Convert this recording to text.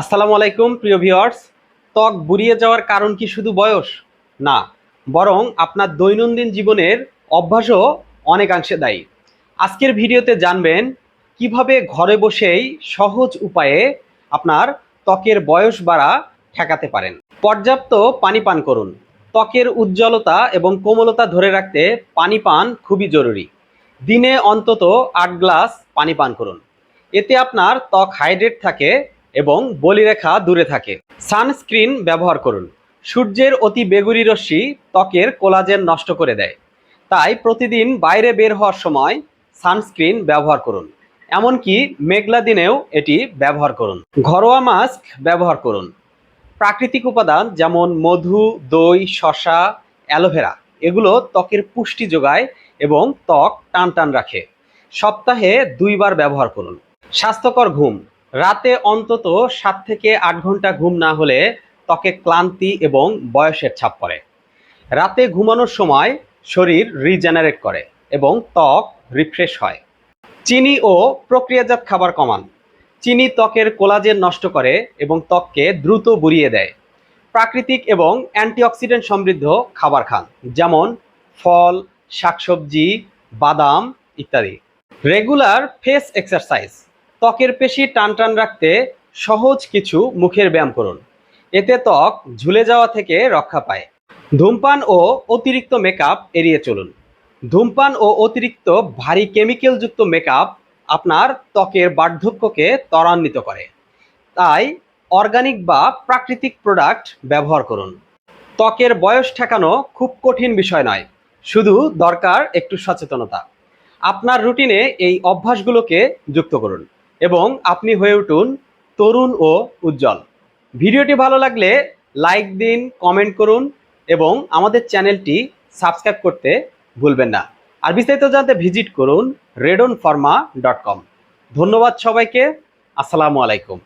আসসালামু আলাইকুম, প্রিয় ভিউয়ার্স। ত্বক বুড়িয়ে যাওয়ার কারণ কি শুধু বয়স? না, বরং আপনার দৈনন্দিন জীবনের অভ্যাসও অনেকাংশে দায়ী। আজকের ভিডিওতে জানবেন কীভাবে ঘরে বসেই সহজ উপায়ে আপনার ত্বকের বয়স বাড়া ঠেকাতে পারেন। পর্যাপ্ত পানি পান করুন। ত্বকের উজ্জ্বলতা এবং কোমলতা ধরে রাখতে পানি পান খুবই জরুরি। দিনে অন্তত আট গ্লাস পানি পান করুন। এতে আপনার ত্বক হাইড্রেট থাকে এবং বলিরেখা দূরে থাকে। সানস্ক্রিন ব্যবহার করুন। সূর্যের অতি বেগুনি রশ্মি ত্বকের কোলাজেন নষ্ট করে দেয়। তাই প্রতিদিন বাইরে বের হওয়ার সময় সানস্ক্রিন ব্যবহার করুন। এমনকি মেঘলা দিনেও এটি ব্যবহার করুন। ঘরোয়া মাস্ক ব্যবহার করুন। প্রাকৃতিক উপাদান যেমন মধু, দই শশা অ্যালোভেরা এগুলো ত্বকের পুষ্টি যোগায় এবং ত্বক টান টান রাখে। সপ্তাহে দুইবার ব্যবহার করুন। স্বাস্থ্যকর ঘুম। রাতে অন্তত সাত থেকে আট ঘণ্টা ঘুম না হলে ত্বকে ক্লান্তি এবং বয়সের ছাপ পড়ে। রাতে ঘুমানোর সময় শরীর রিজেনারেট করে এবং ত্বক রিফ্রেশ হয়। চিনি ও প্রক্রিয়াজাত খাবার কমান। চিনি ত্বকের কোলাজেন নষ্ট করে এবং ত্বককে দ্রুত বুড়িয়ে দেয়। প্রাকৃতিক এবং অ্যান্টিঅক্সিডেন্ট সমৃদ্ধ খাবার খান, যেমন ফল, শাকসবজি, বাদাম ইত্যাদি। রেগুলার ফেস এক্সারসাইজ ত্বকের পেশি টান টান রাখতে সহজ কিছু মুখের ব্যায়াম করুন। এতে ত্বক ঝুলে যাওয়া থেকে রক্ষা পায়। ধূমপান ও অতিরিক্ত মেকআপ এড়িয়ে চলুন। ধূমপান ও অতিরিক্ত ভারী কেমিক্যালযুক্ত মেকআপ আপনার ত্বকের বার্ধক্যকে ত্বরান্বিত করে। তাই অর্গানিক বা প্রাকৃতিক প্রোডাক্ট ব্যবহার করুন। ত্বকের বয়স ঠেকানো খুব কঠিন বিষয় নয়, শুধু দরকার একটু সচেতনতা। আপনার রুটিনে এই অভ্যাসগুলোকে যুক্ত করুন। এবং আপনি হয়ে উঠুন তরুণ ও উজ্জ্বল। ভিডিওটি ভালো লাগলে লাইক দিন, কমেন্ট করুন এবং আমাদের চ্যানেলটি সাবস্ক্রাইব করতে ভুলবেন না। আর বিস্তারিত জানতে ভিজিট করুন রেডন ফার্মা ডট কম। ধন্যবাদ সবাইকে। আসসালামু আলাইকুম।